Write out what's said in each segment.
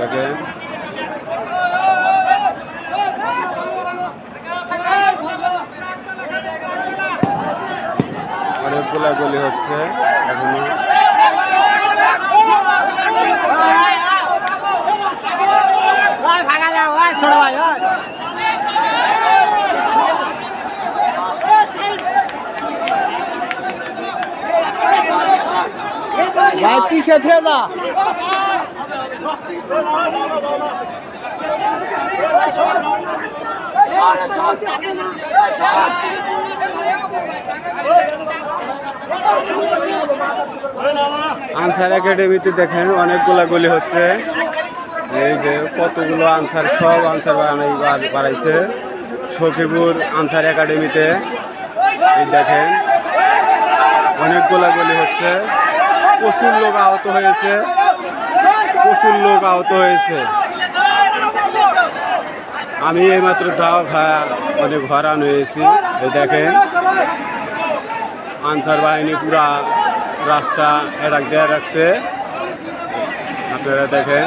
দেখেন অনেক গোলাগুলি হচ্ছে এখনও। ভাগা যাও ছোট ভাই ভাই ছেড়া আনসার একাডেমিতে দেখেন অনেক গোলাগুলি হচ্ছে। এই যে কতগুলো আনসার, সব আনসার বাড়াইছে। সখীপুর আনসার একাডেমিতে, এই দেখেন অনেক গোলাগুলি হচ্ছে। প্রচুর লোক আহত হয়েছে। প্রচুর লোক আহত হয়েছে। আমি এইমাত্র দাও খায়া অনেক হরান হয়েছি। এই দেখেন, আনসার বাহিনী পুরা রাস্তা এটাক দেওয়া রাখছে। আপনারা দেখেন।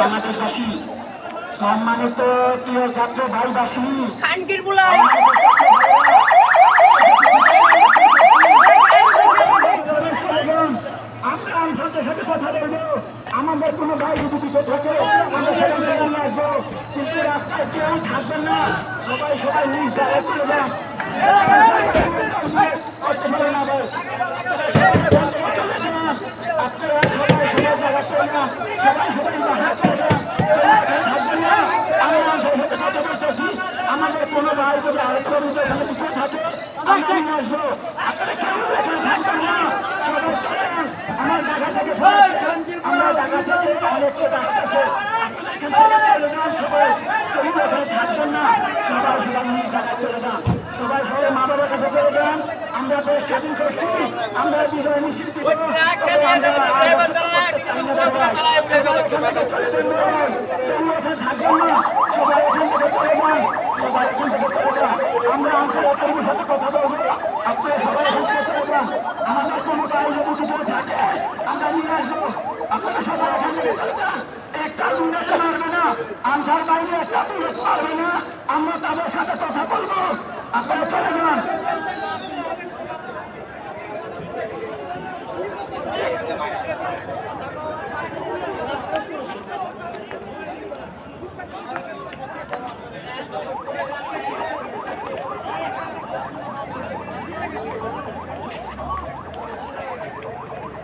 বাংলাদেশবাসী সম্মানিত প্রিয় ছাত্র ভাইবাসী। খানকির বুলা আমরা আনসারদের সাথে কথা বলব। আমাদের কোনো ভাই যদি দিতে থাকে আমরা সেখান আসব। কিন্তু রাস্তায় কেউ থাকবেন না। সবাই সবাই নিজ জায়গায় চলে যান আপনারা সবাই সবাই জায়গা চলে যান সবাই সবাই বাসা চলে যান থাকবেন না আমি আনসারের সাথে কথা বলতেছি আমাদের কোনো ভাই যদি আরেকটা রুটে এখানে পিছিয়ে থাকে আমরা নিয়ে আসব আপনারা কেউ এখানে থাকবেন না সবাই চলে যান আমার জায়গা থেকে সরে যান। আমরা জায়গা থেকে অনেককে ডাকতেছে আপনারা এখান থেকে চলে যান সবাই সবাই মা বাবার কাছে চলে যান আমরা দেশ স্বাধীন করছি আমরা বিজয়। আমরা আমরা আন্তর্জাতিক সাথে কথা বলব আপনারা সবাই এখান থেকে চলে যান আমাদের কোনো গাড়ি যদি কিছু থাকে আমরা নিয়ে আসব আপনারা সবাই এখান থেকে চলে যান একটা লুন্ডা মারবে না আনসার বাইরে একটা পুলিশ পারবে না, আমরা তাদের সাথে কথা বলব আপনারা চলে যান ¡Vamos!